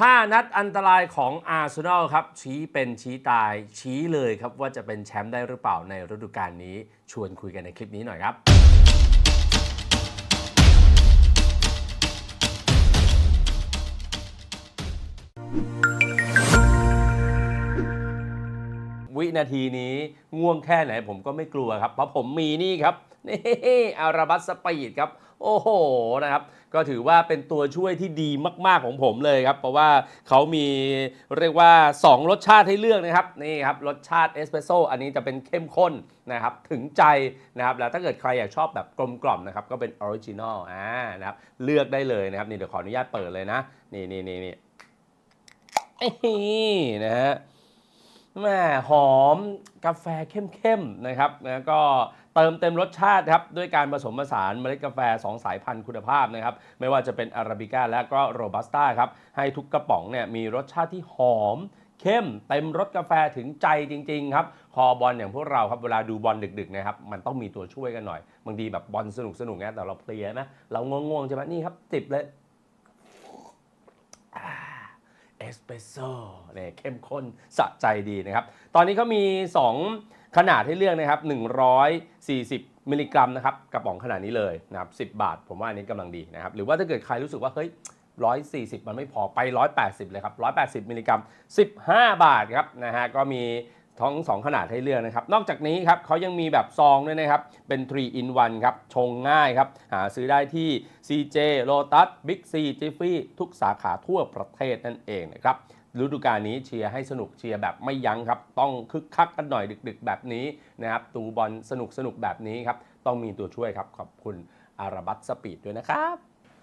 5 นัดอันตรายของอาร์เซนอลครับ ชี้เป็นชี้ตายชี้เลยครับว่าจะเป็นแชมป์ได้หรือเปล่าในฤดูกาลนี้ ชวนคุยกันในคลิปนี้หน่อยครับ วินาทีนี้ง่วงแค่ไหนผมก็ไม่กลัวครับ เพราะผมมีนี่ครับ นี่อาราบัสสปีดครับ โอ้โหนะครับก็ถือว่าเป็นตัวช่วยที่ดีมาก ๆของผมเลยครับ เพราะว่าเขามีเรียกว่า 2 รสชาติให้เลือกนะครับนี่ครับรสชาติเอสเปรสโซ่อันนี้จะเป็นเข้มข้นนะครับถึงใจนะครับแล้วถ้าเกิดใครอยากชอบแบบกลมกล่อมนะครับก็เป็นออริจินอลอ่านะครับเลือกได้เลยนะครับนี่เดี๋ยวขออนุญาตเปิดเลยนะนี่นี่นี่นี่นี่นะฮะแม่หอมกาแฟเข้มๆนะครับแล้วก็ เติมเต็มรสชาติครับด้วยการผสมผสานเมล็ดกาแฟ 2 สายพันธุ์คุณภาพนะครับไม่ว่าจะเป็นอาราบิก้าและก็โรบัสต้าครับให้ทุกกระป๋องเนี่ยมีรสชาติที่หอมเข้มเต็มรสกาแฟถึงใจจริง ๆ ครับ คอบอลอย่างพวกเราครับเวลาดูบอลดึกๆนะครับมันต้องมีตัวช่วยกันหน่อย บางทีแบบบอลสนุกสนุกๆนะแต่เราเพลียไหมเราง่วงๆใช่ไหมนี่ครับจิบเลยเอสเปรสโซ่เนี่ยเข้มข้นสะใจดีนะครับ ตอนนี้เขามี 2 ขนาดให้เลือกนะครับ 140 มิลลิกรัมนะครับกระป๋องขนาดนี้เลยนะครับ10 บาท ผมว่าอันนี้กำลังดีนะครับหรือว่าถ้าเกิดใครรู้สึกว่าเฮ้ย140 มันไม่พอไป 180 เลยครับ 180 มิลลิกรัม 15 บาทครับนะฮะก็มีทั้งสองขนาดให้เลือกนะครับ นอกจากนี้ครับเขายังมีแบบซองด้วยนะครับ เป็น 3 in 1 ครับ ชงง่ายครับ หาซื้อได้ที่ CJ Lotus Big C Jiffy ทุกสาขาทั่วประเทศนั่นเองนะครับ ฤดูกาลนี้เชียร์ให้สนุกเชียร์แบบไม่ยั้งครับ ต้องคึกคักกันหน่อยดึก ๆ แบบนี้นะครับดูบอลสนุกสนุกแบบนี้ครับ ต้องมีตัวช่วยครับ ขอบคุณอาราบัตสปีดด้วยนะครับ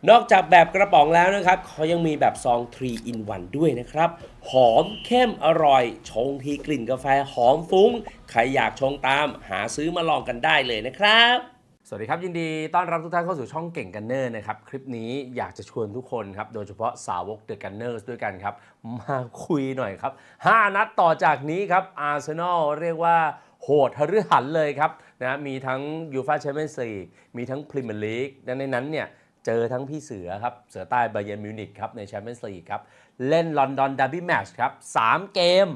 นอกจากแบบกระป๋องแล้วนะครับเขายังมีแบบซอง 3 in 1 ด้วยนะครับ หอมเข้มอร่อย ชงทีกลิ่นกาแฟหอมฟุ้ง ใครอยากชงตาม หาซื้อมาลองกันได้เลยนะครับ สวัสดีครับ ยินดีต้อนรับทุกท่านเข้าสู่ช่องเก่งกันเนอร์นะครับ คลิปนี้อยากจะชวนทุกคนครับ โดยเฉพาะสาวกเดอะกันเนอร์ด้วยกันครับ มาคุยหน่อยครับ 5 นัดต่อจากนี้ครับอาร์เซนอลเรียกว่าโหดหฤหันเลยครับนะมีทั้งยูฟาแชมเปี้ยนส์ลีกมีทั้งพรีเมียร์ลีกและในนั้นเนี่ยเจอทั้งพี่เสือครับ เสือใต้ไบเยนมิวนิกครับในแชมเปี้ยนส์ลีกครับ เล่นลอนดอนด r b บี้แมชครับ3เกม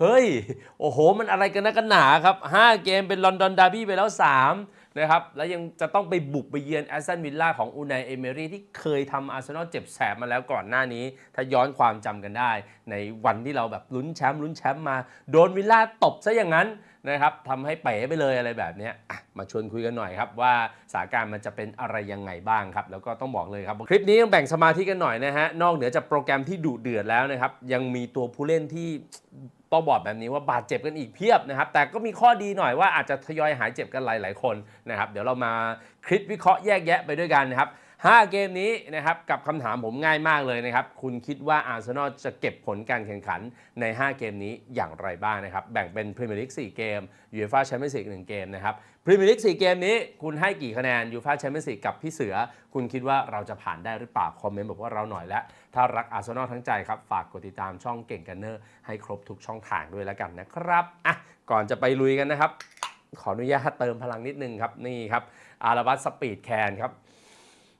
เฮ้ย โอ้โห มันอะไรกันนะกันหนาครับ 5 เกมเป็นลอนดอนด r b บี้ไปแล้ว 3 นะครับ แล้วยังจะต้องไปบุกไปเยือนแอสตันวิลล่าของอูนายเอเมรี่ที่เคยทำอาร์เซนอลเจ็บแสบมาแล้วก่อนหน้านี้ ถ้าย้อนความจำกันได้ ในวันที่เราแบบลุ้นแชมป์ลุ้นแชมป์มา โดนวิลล่าตบซะอย่างนั้น นะครับทำให้เป๋ไปเลยอะไรแบบนี้มาชวนคุยกันหน่อยครับว่าสถานการณ์มันจะเป็นอะไรยังไงบ้างครับ แล้วก็ต้องบอกเลยครับ คลิปนี้ต้องแบ่งสมาธิกันหน่อยนะฮะนอกเหนือจากโปรแกรมที่ดุเดือดแล้วนะครับยังมีตัวผู้เล่นที่ต้องบอกแบบนี้ว่าบาดเจ็บกันอีกเพียบนะครับ แต่ก็มีข้อดีหน่อยว่าอาจจะทยอยหายเจ็บกันหลาย ๆ คนนะครับ เดี๋ยวเรามาคลิปวิเคราะห์แยกแยะไปด้วยกันนะครับ 5 เกมนี้นะครับกับคำถามผมง่ายมากเลยนะครับ คุณคิดว่าอาร์เซนอลจะเก็บผลการแข่งขันใน 5 เกมนี้อย่างไรบ้างนะครับ แบ่งเป็นพรีเมียร์ลีก4เกมยูฟ่าแชมเปี้ยนส์ลีก1เกมนะครับพรีเมียร์ลีก4เกมนี้คุณให้กี่คะแนนยูฟ่าแชมเปี้ยนส์ลีกกับพี่เสือ คุณคิดว่าเราจะผ่านได้หรือเปล่า คอมเมนต์บอกว่าเราหน่อยและ ถ้ารักอาร์เซนอลทั้งใจครับ ฝากกดติดตามช่องเก่งกันเนอร์ให้ครบทุกช่องทางด้วยแล้วกันนะครับอะก่อนจะไปลุยกันนะครับขออนุญาตเติมพลังนิดนึงครับนี่ครับอาราบัสสปีดแคนครับ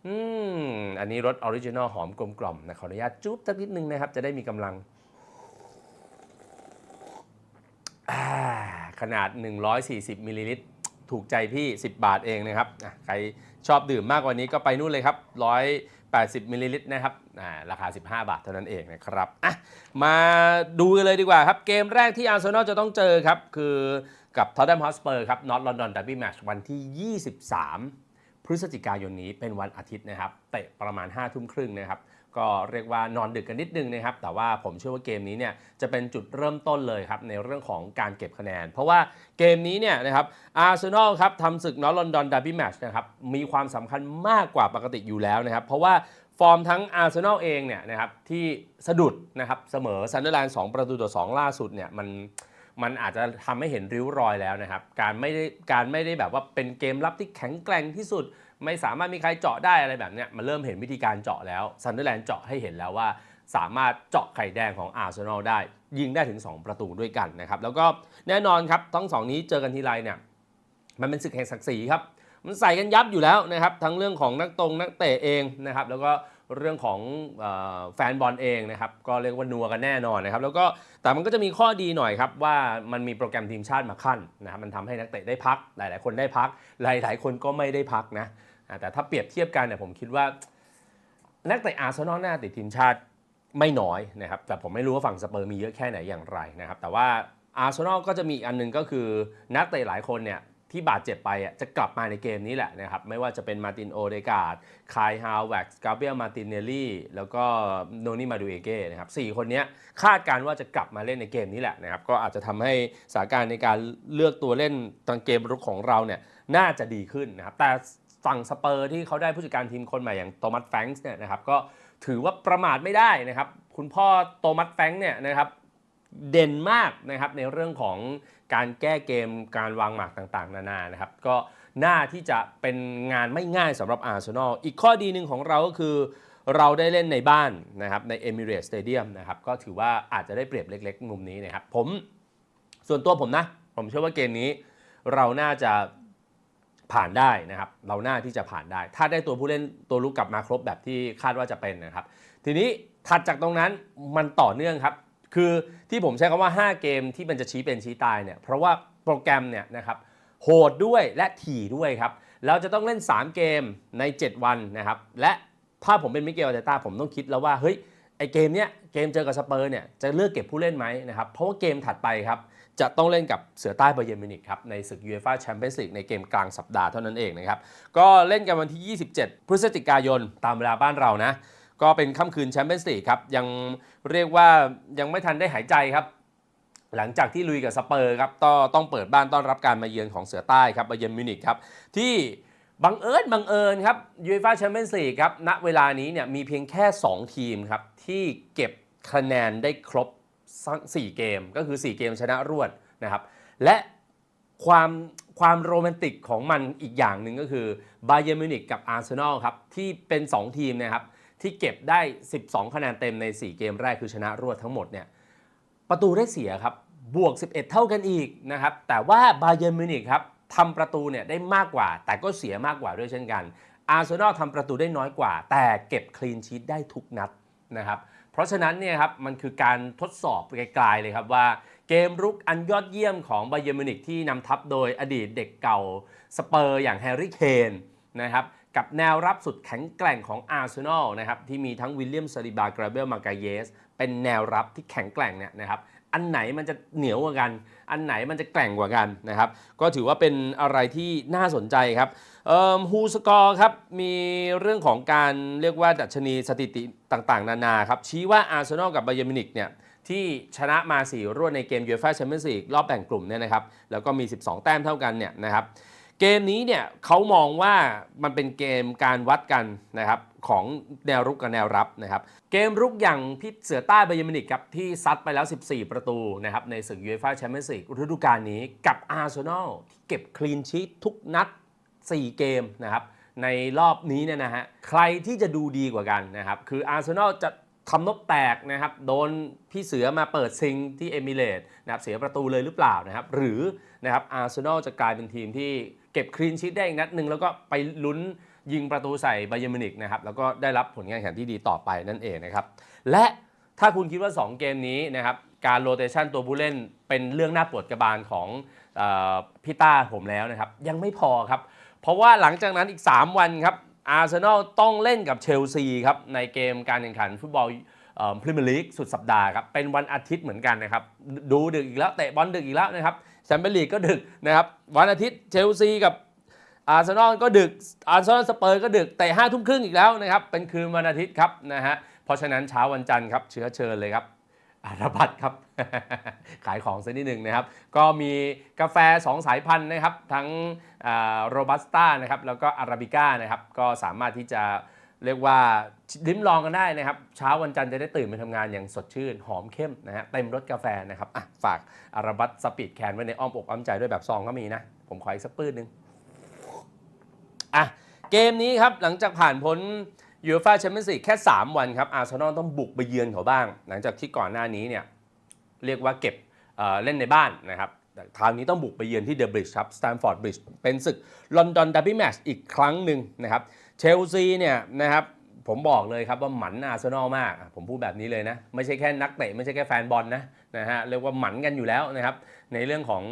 อืมอันนี้รสออริจินอลหอมกลมกล่อมนะขออนุญาตจุ๊บสักนิดนึงนะครับ จะได้มีกำลังขนาด 140มิลลิลิตรถูกใจพี่ 10 บาทเองนะครับใครชอบดื่มมากกว่านี้ก็ไปนู่นเลยครับ 180มิลลิลิตรนะครับราคา 15 บาทเท่านั้นเองนะครับอะมาดูกันเลยดีกว่าครับ เกมแรกที่อาร์เซนอลจะต้องเจอครับ คือกับทอตแนมฮอสเปอร์ครับนอตลอนดอนดับบี้แมชวันที่ 23 พฤศจิกายนนี้เป็นวันอาทิตย์นะครับเตะประมาณ5ทุ่มครึ่งนะครับก็เรียกว่านอนดึกกันนิดนึงนะครับ แต่ว่าผมเชื่อว่าเกมนี้เนี่ยจะเป็นจุดเริ่มต้นเลยครับในเรื่องของการเก็บคะแนน เพราะว่าเกมนี้เนี่ยนะครับอาร์เซนอลครับทำศึกนอตลอนดอนดาร์บี้แมชนะครับมีความสำคัญมากกว่าปกติอยู่แล้วนะครับ เพราะว่าฟอร์มทั้งอาร์เซนอลเองเนี่ยนะครับที่สะดุดนะครับเสมอซันเดอร์แลนด์2ประตูต่อ2ล่าสุดเนี่ยมัน มันอาจจะทำให้เห็นริ้วรอยแล้วนะครับ การไม่ได้การไม่ได้แบบว่าเป็นเกมรับที่แข็งแกร่งที่สุด ไม่สามารถมีใครเจาะได้อะไรแบบเนี้ยมันเริ่มเห็นวิธีการเจาะแล้วซันเดอร์แลนด์เจาะให้เห็นแล้วว่า สามารถเจาะไข่แดงของอาร์เซนอลได้ ยิงได้ถึง 2 ประตูด้วยกันนะครับแล้วก็แน่นอนครับทั้งสองนี้เจอกันทีไรเนี่ยมันเป็นศึกแห่งศักดิ์ศรีครับมันใส่กันยับอยู่แล้วนะครับทั้งเรื่องของนักตรงนักเตะเองนะครับแล้วก็ เรื่องของอแฟนบอลเองนะครับ ก็เรียกว่านัวกันแน่นอนนะครับ แล้วก็แต่มันก็จะมีข้อดีหน่อยครับ ว่ามันมีโปรแกรมทีมชาติมาขั้นนะครับมันทำให้นักเตะได้พัก หลาย ๆ คนได้พัก หลาย ๆ คนก็ไม่ได้พักนะแต่ถ้าเปรียบเทียบกันเนี่ยผมคิดว่า นักเตะอาร์เซนอลน่าติดทีมชาติไม่น้อยนะครับ แต่ผมไม่รู้ว่าฝั่งสเปอร์มีเยอะแค่ไหนอย่างไรนะครับ แต่ว่าอาร์เซนอลก็จะมีอีกอันหนึงก็คือนักเตะหลายคนเนี่ย ที่บาดเจ็บไปอะจะกลับมาในเกมนี้แหละนะครับ ไม่ว่าจะเป็นมาตินโอเดกาดคายฮาวแว็กซ์กาเบียลมาตินเนลลี่ แล้วก็โนนี่มาดูเอเก้นะครับสี่คนนี้คาดการว่าจะกลับมาเล่นในเกมนี้แหละนะครับ ก็อาจจะทำให้สถานการณ์ในการเลือกตัวเล่นตอนเกมรุกของเราเนี่ยน่าจะดีขึ้นนะครับ แต่ฝั่งสเปอร์ที่เขาได้ผู้จัดการทีมคนใหม่อย่างโทมัสแฟรงส์เนี่ยนะครับก็ถือว่าประมาทไม่ได้นะครับ คุณพ่อโตมัสแฟรงค์เนี่ยนะครับเด่นมากนะครับในเรื่องของ การแก้เกมการวางหมากต่างๆ นานานะครับ ก็น่าที่จะเป็นงานไม่ง่ายสำหรับอาร์เซนอลอีกข้อดีหนึ่งของเราก็คือ เราได้เล่นในบ้านนะครับใน Emirates Stadium นะครับก็ถือว่าอาจจะได้เปรียบเล็ก ๆ มุมนี้นะครับผมส่วนตัวผมนะ ผมเชื่อว่าเกมนี้เราน่าจะผ่านได้นะครับ เราหน้าที่จะผ่านได้ ถ้าได้ตัวผู้เล่นตัวลุกกลับมาครบแบบที่คาดว่าจะเป็นนะครับ ทีนี้ถัดจากตรงนั้นมันต่อเนื่องครับ คือที่ผมใช้คำว่า 5 เกมที่มันจะชี้เป็นชี้ตายเนี่ยเพราะว่าโปรแกรมเนี่ยนะครับโหดด้วยและถี่ด้วยครับเราจะต้องเล่น 3 เกมใน 7 วันนะครับและถ้าผมเป็นมิเกลอาเตต้าผมต้องคิดแล้วว่าเฮ้ยไอเกมเนี้ยเกมเจอกับสเปอร์เนี่ยจะเลือกเก็บผู้เล่นไหมนะครับเพราะว่าเกมถัดไปครับจะต้องเล่นกับเสือใต้บาเยนมิวนิกครับในศึกยูเอฟ่าแชมเปี้ยนส์ลีกในเกมกลางสัปดาห์เท่านั้นเองนะครับก็เล่นกันวันที่ 27 พฤศจิกายนตามเวลาบ้านเรานะ ก็เป็นค่ำคืนแชมเปี้ยนส์ลีกครับยังเรียกว่ายังไม่ทันได้หายใจครับ หลังจากที่ลุยกับสเปอร์ครับก็ต้องเปิดบ้านต้อนรับการมาเยือนของเสือใต้ครับบาเยร์นมิวนิกครับที่บังเอิญบังเอิญครับยูเอฟ่าแชมเปี้ยนส์ลีกครับณเวลานี้เนี่ยมีเพียงแค่ 2 ทีมครับที่เก็บคะแนนได้ครบสัก4เกมก็คือ 4 เกมชนะรวดนะครับและความความโรแมนติกของมันอีกอย่างหนึ่งก็คือบาเย r n m มิวนิกกับอาร์เซนอลครับที่เป็น 2 ทีมนะครับ ที่เก็บได้ 12 คะแนนเต็มใน 4 เกมแรกคือชนะรวดทั้งหมดเนี่ยประตูได้เสียครับบวก 11 เท่ากันอีกนะครับแต่ว่าบาเย r n m มิวนิกครับทำประตูเนี่ยได้มากกว่า แต่ก็เสียมากกว่าด้วยเช่นกัน อาร์เซนอลทำประตูได้น้อยกว่า แต่เก็บคลีนชีตได้ทุกนัดนะครับเพราะฉะนั้นเนี่ยครับมันคือการทดสอบไกลๆเลยครับว่าเกมรุกอันยอดเยี่ยมของบาเย r n m มิวนิกที่นำทัพโดยอดีตเด็กเก่าสเปอร์อย่างแฮร์รี่เคนนะครับ กับแนวรับสุดแข็งแกร่งของอาร์เซนอลนะครับที่มีทั้งวิลเลียมซาลิบากราเบลมากาเยส เป็นแนวรับที่แข็งแกร่งเนี่ยนะครับอันไหนมันจะเหนียวกว่ากัน อันไหนมันจะแกร่งกว่ากันนะครับ ก็ถือว่าเป็นอะไรที่น่าสนใจครับฮูสกอร์ครับ มีเรื่องของการเรียกว่าดัชนีสถิติต่างๆ นานาครับ ชี้ว่าอาร์เซนอลกับบาเยมินิกเนี่ยที่ชนะมา 4 รวดในเกมยูฟ่าแชมเปี้ยนส์ลีกรอบแบ่งกลุ่มเนี่ยนะครับ แล้วก็มี 12 แต้มเท่ากันเนี่ยนะครับ เกมนี้เนี่ยเขามองว่ามันเป็นเกมการวัดกันนะครับของแนวรุกกับแนวรับนะครับ เกมรุกอย่างพิษเสือใต้บาเยร์นมินิกครับที่ซัดไปแล้ว 14 ประตูนะครับในศึกยูเอฟ่าแชมเปี้ยนส์ลีกฤดูกาลนี้กับอาร์เซนอลที่เก็บคลีนชีตทุกนัด 4 เกมนะครับในรอบนี้เนี่ยนะฮะใครที่จะดูดีกว่ากันนะครับคืออาร์เซนอลจะ ทำนบแตกนะครับโดนพี่เสือมาเปิดซิงที่เอมิเรตนะครับเสียประตูเลยหรือเปล่านะครับหรือนะครับอาร์เซนอลจะกลายเป็นทีมที่เก็บคลีนชีตได้อีกนัดหนึ่งแล้วก็ไปลุ้นยิงประตูใส่ไบเยร์มินิกนะครับแล้วก็ได้รับผลงานแข่งที่ดีต่อไปนั่นเองนะครับและถ้าคุณคิดว่า 2 เกมนี้นะครับการโรเตชันตัวผู้เล่นเป็นเรื่องน่าปวดกระบาลของออพี่ต้าผมแล้วนะครับยังไม่พอครับ เพราะว่าหลังจากนั้นอีก 3 วันครับ อาร์เซนอลต้องเล่นกับเชลซีครับในเกมการแข่งขันฟุตบอลพรีเมียร์ลีกสุดสัปดาห์ครับเป็นวันอาทิตย์เหมือนกันนะครับดูดึกอีกแล้วเตะบอลดึกอีกแล้วนะครับแชมเปี้ยนลีกก็ดึกนะครับวันอาทิตย์เชลซีกับอาร์เซนอลก็ดึกอาร์เซนอลสเปอร์ก็ดึกเตะห้าทุ่มครึ่งอีกแล้วนะครับเป็นคืนวันอาทิตย์ครับนะฮะเพราะฉะนั้นเช้าวันจันทร์ครับเชื้อเชิญเลยครับ ราบัตครับ ขายของสักนิดหนึ่งนะครับ ก็มีกาแฟ 2 สายพันธุ์นะครับ ทั้งโรบัสต้านะครับ แล้วก็อาราบิก้านะครับ ก็สามารถที่จะเรียกว่าลิ้มลองกันได้นะครับ เช้าวันจันทร์จะได้ตื่นไปทำงานอย่างสดชื่น หอมเข้มนะฮะเต็มรสกาแฟนะครับอะฝากอาราบัตสปีดแคนไว้ในอ้อมอกอ้อมใจด้วยแบบซองก็มีนะ ผมขออีกสักปื้ดหนึ่งอะเกมนี้ครับหลังจากผ่านพ้น ยูฟ่าแชมเปี้ยนส์ลีกแค่ 3 วันครับอาร์เซนอลต้องบุกไปเยือนเขาบ้าง หลังจากที่ก่อนหน้านี้เนี่ยเรียกว่าเก็บเเล่นในบ้านนะครับคราวนี้ต้องบุกไปเยือนที่เดอะบริดจ์ครับสแตมฟอร์ดบริดจ์เป็นศึกลอนดอนดับบี้แมชอีกครั้งหนึ่งนะครับเชลซีเนี่ยนะครับผมบอกเลยครับว่าหมันอาร์เซนอลมาก ผมพูดแบบนี้เลยนะ ไม่ใช่แค่นักเตะไม่ใช่แค่แฟนบอลนะ นะฮะเรียกว่าหมันกันอยู่แล้วนะครับในเรื่องของ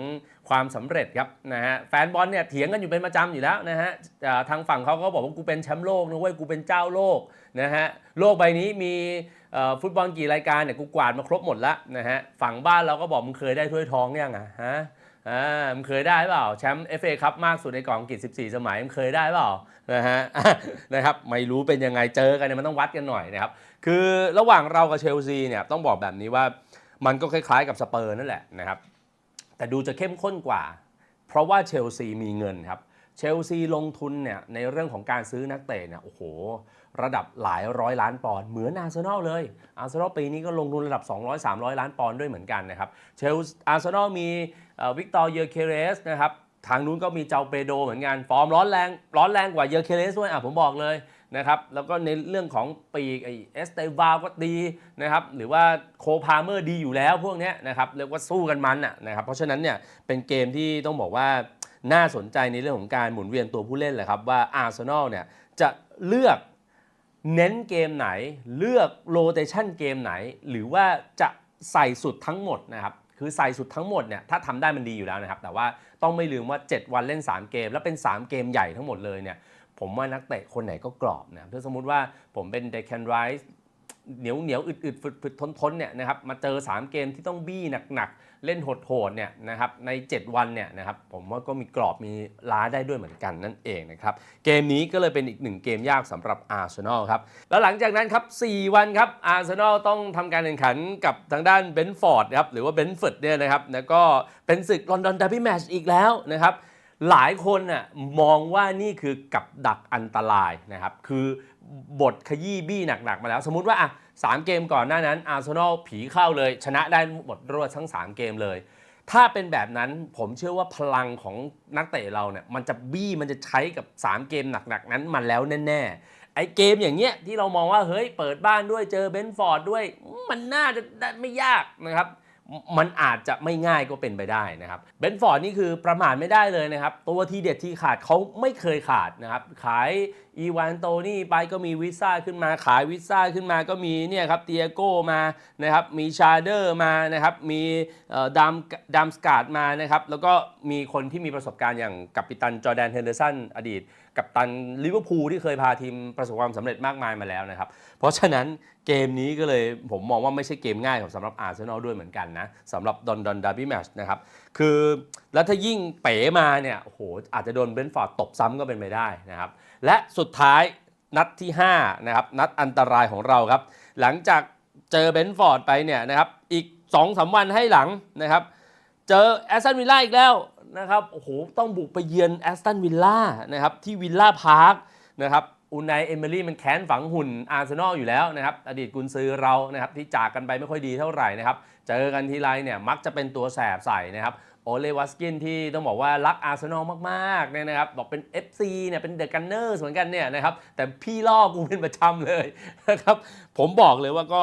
ความสำเร็จครับนะฮะแฟนบอลเนี่ยเถียงกันอยู่เป็นประจำอยู่แล้วนะฮะทางฝั่งเขาก็บอกว่ากูเป็นแชมป์โลกนะเว้ยกูเป็นเจ้าโลกนะฮะโลกใบนี้มีฟุตบอลกี่รายการเนี่ยกูกวาดมาครบหมดแล้วนะฮะฝั่งบ้านเราก็บอกมึงเคยได้ถ้วยทองยังอะฮะอ่ามึงเคยได้เปล่าแชมป์เอฟเอคัพมากสุดในกองอังกฤษ14 สมัยมึงเคยได้เปล่านะฮะนะครับไม่รู้เป็นยังไงเจอกันเนี่ยมันต้องวัดกันหน่อยนะครับคือระหว่างเรากับเชลซีเนี่ยต้องบอกแบบนี้ว่า มันก็คล้ายๆกับสเปอร์นั่นแหละนะครับ แต่ดูจะเข้มข้นกว่า เพราะว่าเชลซีมีเงินครับ เชลซีลงทุนเนี่ยในเรื่องของการซื้อนักเตะเนี่ยโอ้โห ระดับหลายร้อยล้านปอนด์เหมือนอาร์เซนอลเลยอาร์เซนอลปีนี้ก็ลงทุนระดับ 200-300 ล้านปอนด์ด้วยเหมือนกันนะครับเชลอาร์เซนอลมีวิกตอร์เยอเคเรสนะครับ ทางนู้นก็มีเจ้าเปโดเหมือนกันฟอร์มร้อนแรงร้อนแรงกว่าเยอเคเรสด้วยอะผมบอกเลยนะครับแล้วก็ในเรื่องของปีกไอเอสเตวาก็ดีนะครับหรือว่าโคพาเมอร์ดีอยู่แล้วพวกนี้นะครับเรียกว่าสู้กันมันอะนะครับเพราะฉะนั้นเนี่ยเป็นเกมที่ต้องบอกว่าน่าสนใจในเรื่องของการหมุนเวียนตัวผู้เล่นแหละครับว่าอาร์เซนอลเนี่ยจะเลือกเน้นเกมไหน เลือกโรเตชันเกมไหน หรือว่าจะใส่สุดทั้งหมดนะครับ คือใส่สุดทั้งหมดเนี่ยถ้าทำได้มันดีอยู่แล้วนะครับ แต่ว่าต้องไม่ลืมว่า 7 วันเล่น 3 เกม แล้วเป็น 3 เกมใหญ่ทั้งหมดเลยเนี่ยผมว่านักเตะคนไหนก็กรอบนะถ้าสมมุติว่าผมเป็นเดคันไรส์ เหนียวเหนียวอึดอึดฝึดฝึดทนทนเนี่ยนะครับมาเจอ 3 เกมที่ต้องบี้หนักๆ เล่นโหดๆเนี่ยนะครับใน 7 วันเนี่ยนะครับผมว่าก็มีกรอบมีล้าได้ด้วยเหมือนกันนั่นเองนะครับ เกมนี้ก็เลยเป็นอีกหนึ่งเกมยากสำหรับอาร์เซนอลครับ แล้วหลังจากนั้นครับ 4 วันครับอาร์เซนอลต้องทำการแข่งขันกับทางด้านเบนฟอร์ดครับหรือว่าเบนฟอร์ดเนี่ยนะครับแล้วก็เป็นศึกลอนดอนดาร์บี้แมชอีกแล้วนะครับหลายคนน่ะมองว่านี่คือกับดักอันตรายนะครับ คือ บทขยี้บี้หนักๆมาแล้ว สมมุติว่าอะสามเกมก่อนหน้านั้นอาร์เซนอลผีเข้าเลย ชนะได้หมดรวดทั้ง 3 เกมเลย ถ้าเป็นแบบนั้นผมเชื่อว่าพลังของนักเตะเราเนี่ยมันจะบี้มันจะใช้กับ 3 เกมหนักๆนั้นมาแล้วแน่ๆไอ้เกมอย่างเงี้ยที่เรามองว่าเฮ้ยเปิดบ้านด้วยเจอเบนฟอร์ดด้วย มันน่าจะไไม่ยากนะครับมันอาจจะไม่ง่ายก็เป็นไปได้นะครับเบนฟอร์ดนี่คือประมาทไม่ได้เลยนะครับ ตัวทีเด็ดที่ขาดเขาไม่เคยขาดนะครับ ขาย อีวานโตนี่ไปก็มีวิซ่าขึ้นมาขายวิซ่าขึ้นมาก็มีเนี่ยครับเตียโก้มานะครับมีชาเดอร์มานะครับมีดามดามสกาดมานะครับแล้วก็มีคนที่มีประสบการณ์อย่างกัปตันจอแดนเฮนเดอร์สันอดีต กัปตันลิเวอร์พูลที่เคยพาทีมประสบความสำเร็จมากมายมาแล้วนะครับ เพราะฉะนั้นเกมนี้ก็เลยผมมองว่าไม่ใช่เกมง่ายของสำหรับอาร์เซนอลด้วยเหมือนกันนะสำหรับดอนดอนดาร์บี้แมชนะครับคือแล้วถ้ายิ่งเป๋มาเนี่ยโอ้โหอาจจะโดนเบนท์ฟอร์ดตบซ้ำก็เป็นไปได้นะครับและสุดท้ายนัดที่5นะครับนัดอันตรายของเราครับ หลังจากเจอเบนฟอร์ดไปเนี่ยนะครับอีก2อสวันให้หลังนะครับ เจอแอสตันวิลล่าอีกแล้วนะครับโอ้โหต้องบุกไปเยือนแอสตันวิลล่านะครับที่วิลล่าพาร์คนะครับอุนไนเอมิลี่มันแค้นฝังหุ่นอาร์เซนอลอยู่แล้วนะครับอดีตกุนซือเรานะครับที่จากกันไปไม่ค่อยดีเท่าไหร่นะครับ เจอกันทีไรเนี่ยมักจะเป็นตัวแสบใส่นะครับ โอเลวัสกินที่ต้องบอกว่ารักอาร์เซนอลมากๆเนี่ยนะครับบอกเป็น FC เนี่ยเป็นเดอะกันเนอร์เหมือนกันเนี่ยนะครับแต่พี่ล่อกูเป็นประจำเลยนะครับผมบอกเลยว่าก็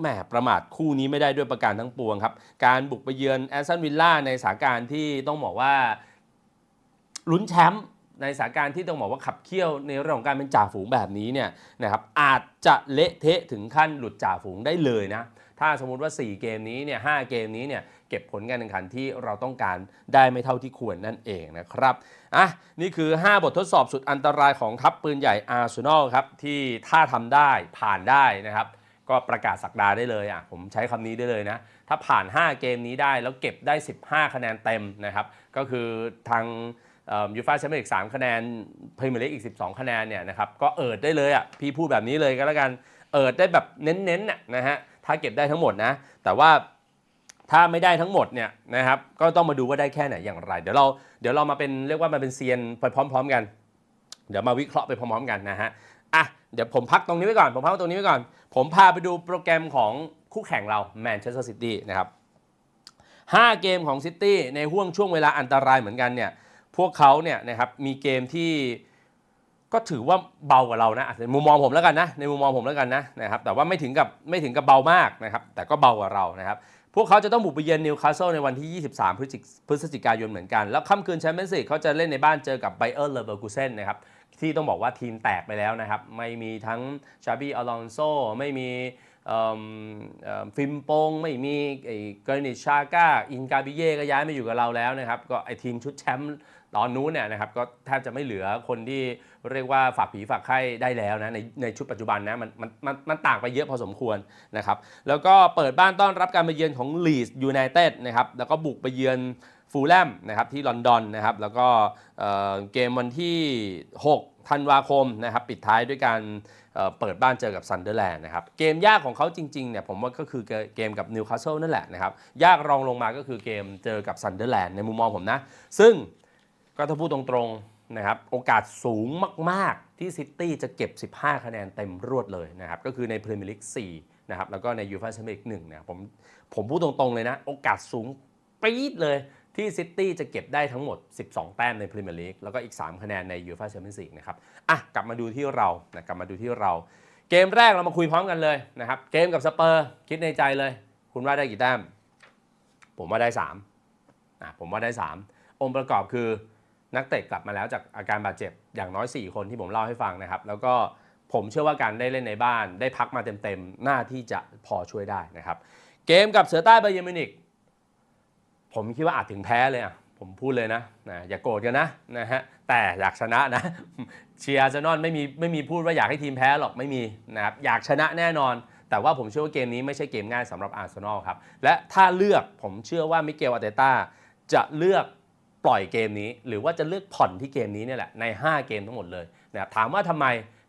แหมประมาทคู่นี้ไม่ได้ด้วยประการทั้งปวงครับ การบุกไปเยือนแอสตันวิลล่าในสถานการณ์ที่ต้องบอกว่าลุ้นแชมป์ในสถานการณ์ที่ต้องบอกว่าขับเคี่ยวในเรื่องของการเป็นจ่าฝูงแบบนี้เนี่ยนะครับอาจจะเละเทะถึงขั้นหลุดจ่าฝูงได้เลยนะ ถ้าสมมติว่า 4 เกมนี้เนี่ยหเกมนี้เนี่ยเก็บผลการแข่งขันที่เราต้องการได้ไม่เท่าที่ควรนั่นเองนะครับอะนี่คือ 5 บททดสอบสุดอันตรายของทัพปืนใหญ่อาร์เซนอลครับที่ถ้าทำได้ผ่านได้นะครับก็ประกาศสักดาได้เลยอะผมใช้คำนี้ได้เลยนะ ถ้าผ่าน 5 เกมนี้ได้แล้วเก็บได้ 15 คะแนนเต็มนะครับ ก็คือทางยูฟ่าแชมเปี้ยนลีก3คะแนนพรีเมียร์ลีกอีก 12 คะแนนเนี่ยนะครับก็เอิดได้เลยอะพี่พูดแบบนี้เลยก็แล้วกันเอิดได้แบบเน้นๆน่ะนะฮะถ้าเก็บได้ทั้งหมดนะ แต่ว่าถ้าไม่ได้ทั้งหมดเนี่ยนะครับ ก็ต้องมาดูว่าได้แค่ไหนอย่างไร เดี๋ยวเราเดี๋ยวเรามาเป็นเรียกว่ามาเป็นเซียนไปพร้อม ๆ กัน เดี๋ยวมาวิเคราะห์ไปพร้อมๆกันนะฮะอะเดี๋ยวผมพักตรงนี้ไว้ก่อน ผมพักตรงนี้ไว้ก่อน ผมพาไปดูโปรแกรมของคู่แข่งเราแมนเชสเตอร์ซิตี้นะครับ5 เกมของซิตี้ในห่วงช่วงเวลาอันตรายเหมือนกันเนี่ย พวกเขาเนี่ยนะครับมีเกมที่ ก็ถือว่าเบากว่าเรานะในมุมมองผมแล้วกันนะในมุมมองผมแล้วกันนะนะครับแต่ว่าไม่ถึงกับไม่ถึงกับเบามากนะครับแต่ก็เบากว่าเรานะครับพวกเขาจะต้องบุกไปเยือนนิวคาสเซิลในวันที่ 23 พฤศจิพฤศจิกายนเหมือนกัน แล้วค่ำคืนแชมเปี้ยนส์ลีกเขาจะเล่นในบ้านเจอกับไบเออร์เลเวอร์กูเซนนะครับที่ต้องบอกว่าทีมแตกไปแล้วนะครับ ไม่มีทั้งชาบีอลอนโซไม่มีเอิ่มเอิ่มฟิมโปง ไม่มีไอ้เกรนิชชาก้า อินกาบิเย่ก็ย้ายมาอยู่กับเราแล้วนะครับ ก็ไอ้ทีมชุดแชมป์ ตอนนู้นเนี่ยนะครับก็แทบจะไม่เหลือคนที่เรียกว่าฝากผีฝากไข้ได้แล้วนะในในชุดปัจจุบันนะมันมันมันมันต่างไปเยอะพอสมควรนะครับแล้วก็เปิดบ้านต้อนรับการมาเยือนของลีสยูไนเต็ดนะครับแล้วก็บุกไปเยือนฟูลแลมนะครับที่ลอนดอนนะครับแล้วก็เเกมวันที่ 6 ธันวาคมนะครับปิดท้ายด้วยการเเปิดบ้านเจอกับซันเดอร์แลนด์นะครับเกมยากของเขาจริงๆเนี่ยผมว่าก็คือเกมกับนิวคาสเซิลนั่นแหละนะครับยากรองลงมาก็คือเกมเจอกับซันเดอร์แลนด์ในมุมมองผมนะ ซึ่ง ก็ถ้าพูดตรงๆนะครับโอกาสสูงมากๆ ที่ซิตี้จะเก็บ 15 คะแนนเต็มรวดเลยนะครับ ก็คือในพรีเมียร์ลีก4นะครับแล้วก็ในยูฟ่าแชมเปี้ยนลีก1นะครับผมผมพูดตรงๆเลยนะ โอกาสสูงปี๊ดเลยที่ซิตี้จะเก็บได้ทั้งหมด 12 แต้มในพรีเมียร์ลีกแล้วก็อีก 3 คะแนนในยูฟ่าแชมเปี้ยนส์ลีกนะครับอะกลับมาดูที่เรานะกลับมาดูที่เรา เกมแรกเรามาคุยพร้อมกันเลยนะครับ เกมกับสเปอร์คิดในใจเลย คุณว่าได้กี่แต้ม ผมว่าได้3อะผมว่าได้ 3 องค์ประกอบคือ นักเตะกลับมาแล้วจากอาการบาดเจ็บอย่างน้อย 4 คนที่ผมเล่าให้ฟังนะครับ แล้วก็ผมเชื่อว่าการได้เล่นในบ้านได้พักมาเต็มๆ หน้าที่จะพอช่วยได้นะครับ เกมกับเสือใต้ไบเยร์มินิกผมคิดว่าอาจถึงแพ้เลยอะผมพูดเลยนะนะอย่าโกรธกันนะนะฮะแต่อยากชนะนะเชียร์อาร์เซนอลไม่มีไม่มีพูดว่าอยากให้ทีมแพ้หรอกไม่มีนะครับอยากชนะแน่นอน แต่ว่าผมเชื่อว่าเกมนี้ไม่ใช่เกมง่ายสำหรับอาร์เซนอลครับและถ้าเลือกผมเชื่อว่ามิเกลอาเตต้าจะเลือก ปล่อยเกมนี้ หรือว่าจะเลือกผ่อนที่เกมนี้เนี่ยแหละใน 5 เกมทั้งหมดเลยนะครับถามว่าทำไม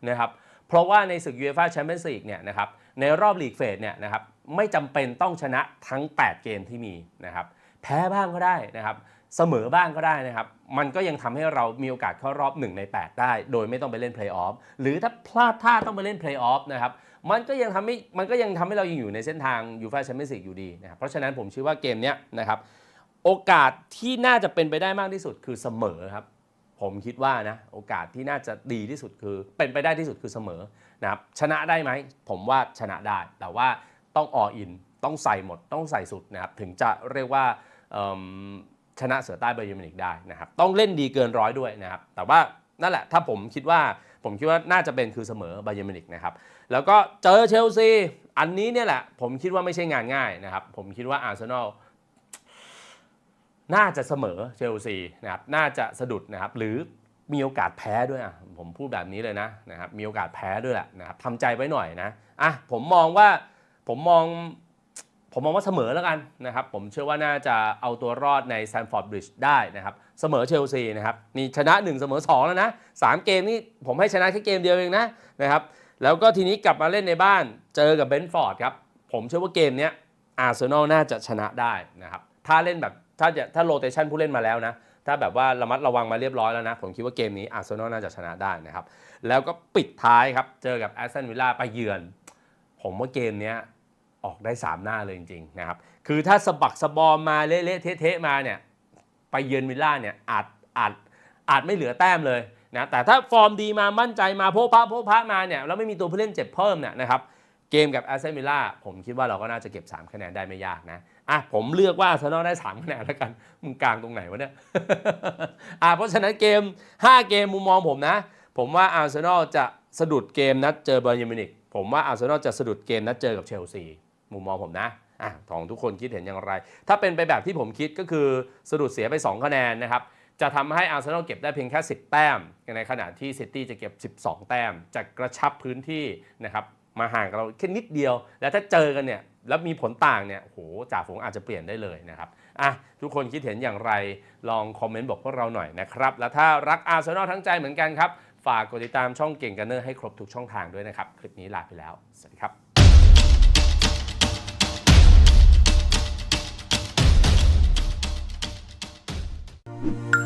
นะครับเพราะว่าในศึกยูเอฟ่าแชมเปี้ยนส์ลีกเนี่ยนะครับในรอบลีกเฟสเนี่ยนะครับไม่จำเป็นต้องชนะทั้ง 8 เกมที่มีนะครับแพ้บ้างก็ได้นะครับเสมอบ้างก็ได้นะครับ มันก็ยังทำให้เรามีโอกาสเข้ารอบ 1 ใน 8 ได้ โดยไม่ต้องไปเล่นเพลย์ออฟหรือถ้าพลาดท่าต้องไปเล่นเพลย์ออฟนะครับมันก็ยังทำให้มันก็ยังทำให้เรายังอยู่ในเส้นทางยูฟ่าแชมเปี้ยนส์ลีกอยู่ดีนะครับเพราะฉะนั้นผมเชื่อว่าเกมเนี้ยนะครับ โอกาสที่น่าจะเป็นไปได้มากที่สุดคือเสมอครับ ผมคิดว่านะโอกาสที่น่าจะดีที่สุดคือ เป็นไปได้ที่สุดคือเสมอนะครับชนะได้ไหมผมว่าชนะได้ แต่ว่าต้องออินต้องใส่หมดต้องใส่สุดนะครับถึงจะเรียกว่าชนะเสือใต้ไบยร์มินิกได้นะครับต้องเล่นดีเกินร้อยด้วยนะครับแต่ว่านั่นแหละถ้าผมคิดว่าผมคิดว่าน่าจะเป็นคือเสมอไบเยร์มินิกนะครับแล้วก็เจอเชลซีอันนี้เนี่ยแหละผมคิดว่าไม่ใช่งานง่ายนะครับผมคิดว่าอาร์เซนอล น่าจะเสมอเชลซีนะครับน่าจะสะดุดนะครับหรือมีโอกาสแพ้ด้วยอะผมพูดแบบนี้เลยนะนะครับมีโอกาสแพ้ด้วยแหละนะครับทำใจไว้หน่อยนะอะผมมองว่าผมมองผมมองว่าเสมอแล้วกันนะครับ ผมเชื่อว่าน่าจะเอาตัวรอดในแซนฟอร์ดบริดจ์ได้นะครับ เสมอเชลซีนะครับนี่ชนะ 1 เสมอ 2 แล้วนะ 3 เกมนี่ผมให้ชนะแค่เกมเดียวเองนะนะครับแล้วก็ทีนี้กลับมาเล่นในบ้านเจอกับเบนฟอร์ดครับ ผมเชื่อว่าเกมนี้อาร์เซนอลน่าจะชนะได้นะครับ ถ้าเล่นแบบถ้าจะถ้าโรเตชันผู้เล่นมาแล้วนะ ถ้าแบบว่าระมัดระวังมาเรียบร้อยแล้วนะ ผมคิดว่าเกมนี้อาร์เซนอลน่าจะชนะได้นะครับ แล้วก็ปิดท้ายครับ เจอกับแอสตันวิลล่าไปเยือน ผมว่าเกมนี้ออกได้ 3 หน้าเลยจริงๆนะครับ คือถ้าสะบักสะบอมมาเละๆเทะๆมาเนี่ย ไปเยือนวิลล่าเนี่ยอาจอาจอาจไม่เหลือแต้มเลยนะ แต่ถ้าฟอร์มดีมามั่นใจมาโพะพะโพะพะมาเนี่ยแล้วไม่มีตัวผู้เล่นเจ็บเพิ่มเนี่ยนะครับ เกมกับแอสตันวิลล่าผมคิดว่าเราก็น่าจะเก็บ 3 คะแนนได้ไม่ยากนะ อะผมเลือกว่าอาร์เซนอลได้3คะแนนแล้วกัน มึงกลางตรงไหนวะเนี่ยอะเพราะฉะนั้นเกม 5 เกมมุมมองผมนะ ผมว่าอาร์เซนอลจะสะดุดเกมนัดเจอบาเยร์นมินิกผมว่าอาร์เซนอลจะสะดุดเกมนัดเจอกับเชลซีมุมมองผมนะอะของทุกคนคิดเห็นอย่างไร ถ้าเป็นไปแบบที่ผมคิดก็คือสะดุดเสียไป 2 คะแนนนะครับจะทำให้อาร์เซนอลเก็บได้เพียงแค่ 10 แต้ม ในขณะที่ซิตี้จะเก็บ 12 แต้มจะกระชับพื้นที่นะครับมาห่างกับเราแค่นิดเดียว แล้วถ้าเจอกันเนี่ย แล้วมีผลต่างเนี่ยโหจ่าฝูงอาจจะเปลี่ยนได้เลยนะครับอะทุกคนคิดเห็นอย่างไรลองคอมเมนต์บอกพวกเราหน่อยนะครับแล้วถ้ารักอาร์เซนอลทั้งใจเหมือนกันครับ ฝากกดติดตามช่องเก่งกันเนอร์ให้ครบทุกช่องทางด้วยนะครับ คลิปนี้ลาไปแล้ว สวัสดีครับ「